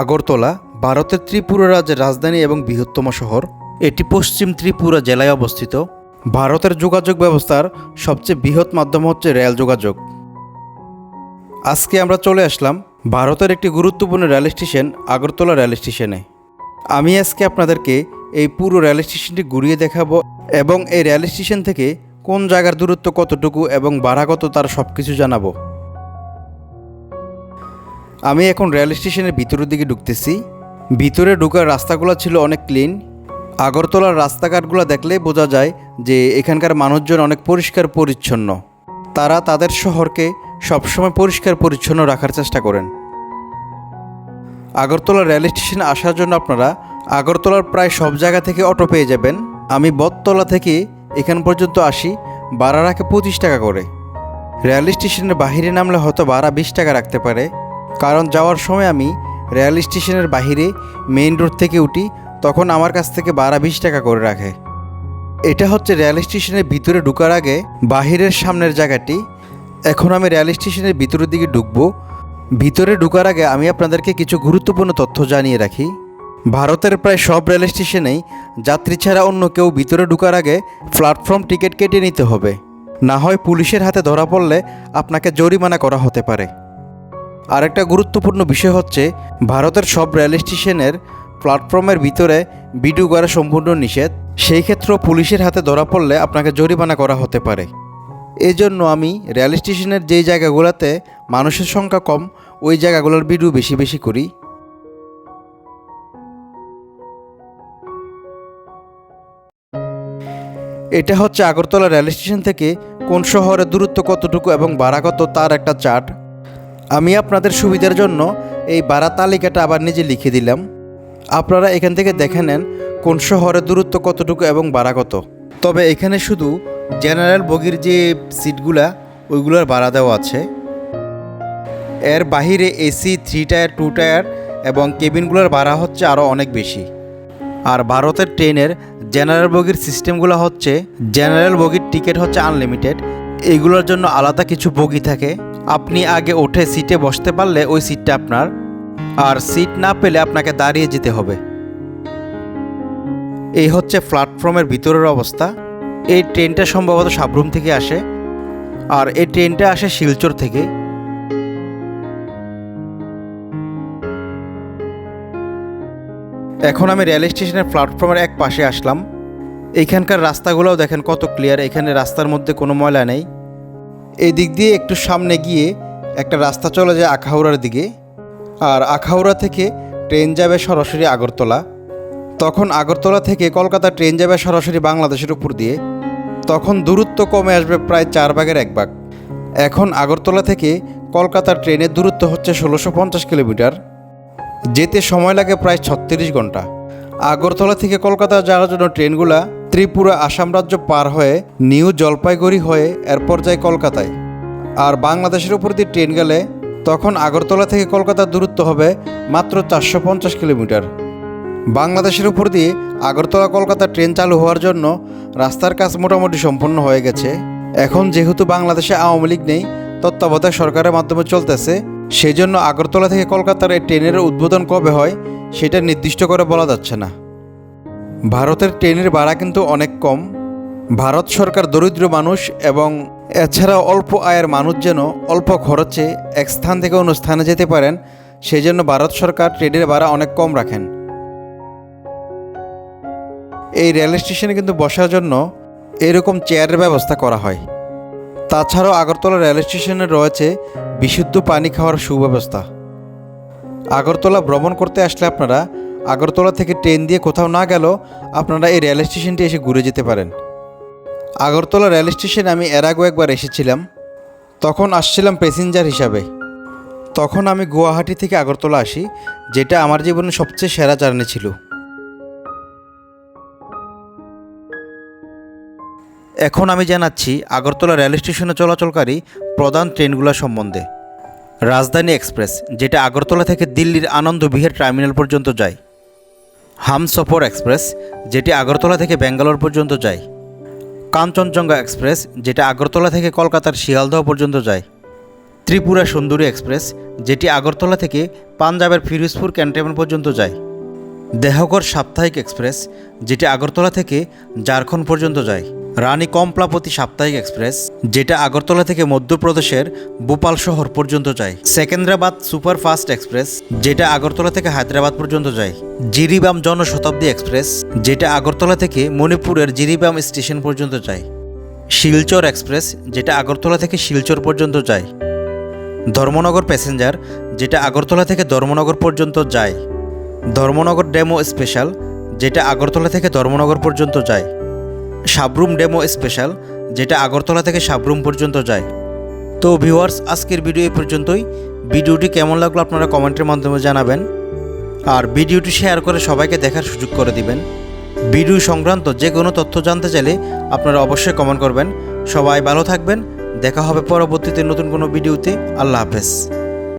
আগরতলা, ভারতের ত্রিপুরা রাজ্যের রাজধানী এবং বৃহত্তম শহর। এটি পশ্চিম ত্রিপুরা জেলায় অবস্থিত। ভারতের যোগাযোগ ব্যবস্থার সবচেয়ে বৃহৎ মাধ্যম হচ্ছে রেল যোগাযোগ। আজকে আমরা চলে আসলাম ভারতের একটি গুরুত্বপূর্ণ রেল স্টেশন, আগরতলা রেল স্টেশনে। আমি আজকে আপনাদেরকে এই পুরো রেল স্টেশনটি ঘুরিয়ে দেখাবো এবং এই রেল স্টেশন থেকে কোন জায়গার দূরত্ব কতটুকু এবং ভাড়া কত তার সব কিছু জানাব। আমি এখন রেল স্টেশনের ভিতরের দিকে ঢুকতেছি। ভিতরে ঢুকার রাস্তাগুলো ছিল অনেক ক্লিন। আগরতলার রাস্তাঘাটগুলো দেখলেই বোঝা যায় যে এখানকার মানুষজন অনেক পরিষ্কার পরিচ্ছন্ন। তারা তাদের শহরকে সবসময় পরিষ্কার পরিচ্ছন্ন রাখার চেষ্টা করেন। আগরতলা রেল স্টেশনে আসার জন্য আপনারা আগরতলার প্রায় সব জায়গা থেকে অটো পেয়ে যাবেন। আমি বটতলা থেকে এখান পর্যন্ত আসি, ভাড়া রাখে পঁচিশ টাকা করে। রেল স্টেশনের বাহিরে নামলে হয়তো ভাড়া বিশ টাকা রাখতে পারে। কারণ যাওয়ার সময় আমি রেল স্টেশনের বাহিরে মেইন রোড থেকে উঠি, তখন আমার কাছ থেকে ভাড়া বিশ টাকা করে রাখে। এটা হচ্ছে রেল স্টেশনের ভিতরে ঢুকার আগে বাহিরের সামনের জায়গাটি। এখন আমি রেল স্টেশনের ভিতরের দিকে ঢুকবো। ভিতরে ঢুকার আগে আমি আপনাদেরকে কিছু গুরুত্বপূর্ণ তথ্য জানিয়ে রাখি। ভারতের প্রায় সব রেল স্টেশনেই যাত্রী ছাড়া অন্য কেউ ভিতরে ঢুকার আগে প্ল্যাটফর্ম টিকিট কেটে নিতে হবে। না হয় পুলিশের হাতে ধরা পড়লে আপনাকে জরিমানা করা হতে পারে। আরেকটা গুরুত্বপূর্ণ বিষয় হচ্ছে, ভারতের সব রেল স্টেশনের প্ল্যাটফর্মের ভিতরে ভিডিও করা সম্পূর্ণ নিষেধ। সেই ক্ষেত্রেও পুলিশের হাতে ধরা পড়লে আপনাকে জরিমানা করা হতে পারে। এই জন্য আমি রেল স্টেশনের যেই জায়গাগুলোতে মানুষের সংখ্যা কম, ওই জায়গাগুলোর ভিডিও বেশি বেশি করি। এটা হচ্ছে আগরতলা রেল স্টেশন থেকে কোন শহরের দূরত্ব কতটুকু এবং ভাড়া কত তার একটা চার্ট। আমি আপনাদের সুবিধার জন্য এই ভাড়া তালিকাটা আবার নিজে লিখে দিলাম। আপনারা এখান থেকে দেখে নেন কোন শহরের দূরত্ব কতটুকু এবং ভাড়া কত। তবে এখানে শুধু জেনারেল বগির যে সিটগুলা, ওইগুলোর ভাড়া দেওয়া আছে। এর বাহিরে AC, three tier, two tier এবং কেবিনগুলোর ভাড়া হচ্ছে আরও অনেক বেশি। আর ভারতের ট্রেনের জেনারেল বগির সিস্টেমগুলো হচ্ছে, জেনারেল বগির টিকিট হচ্ছে আনলিমিটেড। এগুলোর জন্য আলাদা কিছু বগি থাকে। আপনি আগে উঠে সিটে বসতে পারলে ওই সিটটা আপনার। আর সিট না পেলে আপনাকে দাঁড়িয়ে যেতে হবে। এই হচ্ছে প্ল্যাটফর্মের ভিতরের অবস্থা। এই ট্রেনটা সম্ভবত সাবরুম থেকে আসে। আর এই ট্রেনটা আসে শিলচর থেকে। এখন আমি রেল স্টেশনের প্ল্যাটফর্মের এক পাশে আসলাম। এখানকার রাস্তাগুলোও দেখেন কত ক্লিয়ার। এখানে রাস্তার মধ্যে কোনো ময়লা নেই। এই দিক দিয়ে একটু সামনে গিয়ে একটা রাস্তা চলে যায় আখাউড়ার দিকে। আর আখাউড়া থেকে ট্রেন যাবে সরাসরি আগরতলা। তখন আগরতলা থেকে কলকাতা ট্রেন যাবে সরাসরি বাংলাদেশের উপর দিয়ে। তখন দূরত্ব কমে আসবে প্রায় চার ভাগের এক ভাগ। এখন আগরতলা থেকে কলকাতার ট্রেনের দূরত্ব হচ্ছে ষোলোশো পঞ্চাশ কিলোমিটার। যেতে সময় লাগে প্রায় ছত্রিশ ঘণ্টা। আগরতলা থেকে কলকাতা যাওয়ার জন্য ট্রেনগুলা ত্রিপুরা আসাম রাজ্য পার হয়ে নিউ জলপাইগুড়ি হয়ে এরপর যায় কলকাতায়। আর বাংলাদেশের উপর দিয়ে ট্রেন গেলে তখন আগরতলা থেকে কলকাতার দূরত্ব হবে মাত্র চারশো পঞ্চাশ কিলোমিটার। বাংলাদেশের উপর দিয়ে আগরতলা কলকাতা ট্রেন চালু হওয়ার জন্য রাস্তার কাজ মোটামুটি সম্পন্ন হয়ে গেছে। এখন যেহেতু বাংলাদেশে আওয়ামী লীগ নেই, তত্ত্বাবধায়ক সরকারের মাধ্যমে চলতেছে সেই জন্য আগরতলা থেকে কলকাতার এই ট্রেনের উদ্বোধন কবে হয়, সেটা নির্দিষ্ট করে বলা যাচ্ছে না। ভারতের ট্রেনের ভাড়া কিন্তু অনেক কম। ভারত সরকার দরিদ্র মানুষ এবং এছাড়া অল্প আয়ের মানুষ যেন অল্প খরচে এক স্থান থেকে অন্য স্থানে যেতে পারেন সেই জন্য ভারত সরকার ট্রেনের ভাড়া অনেক কম রাখেন। এই রেল স্টেশনে কিন্তু বসার জন্য এরকম চেয়ারের ব্যবস্থা করা হয়। তাছাড়াও আগরতলা রেল স্টেশনে রয়েছে বিশুদ্ধ পানি খাওয়ার সুব্যবস্থা। আগরতলা ভ্রমণ করতে আসলে আপনারা আগরতলা থেকে ট্রেন দিয়ে কোথাও না গেলেও আপনারা এই রেল স্টেশনটি এসে ঘুরে যেতে পারেন। আগরতলা রেল স্টেশনে আমি এর আগেও একবার এসেছিলাম। তখন আসছিলাম প্যাসেঞ্জার হিসাবে। তখন আমি গুয়াহাটি থেকে আগরতলা আসি, যেটা আমার জীবনের সবচেয়ে সেরা জার্নি ছিল। এখন আমি জানাচ্ছি, আগরতলা রেল স্টেশনে চলাচলকারী প্রধান ট্রেনগুলো সম্বন্ধে। রাজধানী এক্সপ্রেস, যেটা আগরতলা থেকে দিল্লির আনন্দ বিহার টার্মিনাল পর্যন্ত যায়। হামসফর এক্সপ্রেস, যেটি আগরতলা থেকে ব্যাঙ্গালোর পর্যন্ত যায়। কাঞ্চনজঙ্ঘা এক্সপ্রেস, যেটা আগরতলা থেকে কলকাতার শিয়ালদহ পর্যন্ত যায়। ত্রিপুরা সুন্দরী এক্সপ্রেস, যেটি আগরতলা থেকে পাঞ্জাবের ফিরোজপুর ক্যান্টনমেন্ট পর্যন্ত যায়। দেহগড় সাপ্তাহিক এক্সপ্রেস, যেটি আগরতলা থেকে ঝাড়খণ্ড পর্যন্ত যায়। রানী কমপ্লাপতি সাপ্তাহিক এক্সপ্রেস যেটা আগরতলা থেকে মধ্যপ্রদেশের ভোপাল শহর পর্যন্ত যায়। সেকেন্দ্রাবাদ সুপারফাস্ট এক্সপ্রেস, যেটা আগরতলা থেকে হায়দ্রাবাদ পর্যন্ত যায়। জিরিবাম জনশতাব্দী এক্সপ্রেস, যেটা আগরতলা থেকে মণিপুরের জিরিবাম স্টেশন পর্যন্ত যায়। শিলচর এক্সপ্রেস, যেটা আগরতলা থেকে শিলচর পর্যন্ত যায়। ধর্মনগর প্যাসেঞ্জার, যেটা আগরতলা থেকে ধর্মনগর পর্যন্ত যায়। ধর্মনগর ডেমো স্পেশাল, যেটা আগরতলা থেকে ধর্মনগর পর্যন্ত যায়। সাবরুম ডেমো স্পেশাল যেটা আগরতলা থেকে সাবরুম পর্যন্ত যায়। তো ভিউয়ার্স আজকের ভিডিও এই পর্যন্তই। ভিডিওটি কেমন লাগল আপনারা কমেন্টের মাধ্যমে জানাবেন। আর ভিডিওটি শেয়ার করে সবাইকে দেখার সুযোগ করে দিবেন। ভিডিও সংক্রান্ত যে কোনো তথ্য জানতে চাইলে আপনারা অবশ্যই কমেন্ট করবেন। সবাই ভালো থাকবেন। দেখা হবে পরবর্তীতে নতুন কোনো ভিডিওতে। আল্লাহ হাফেজ।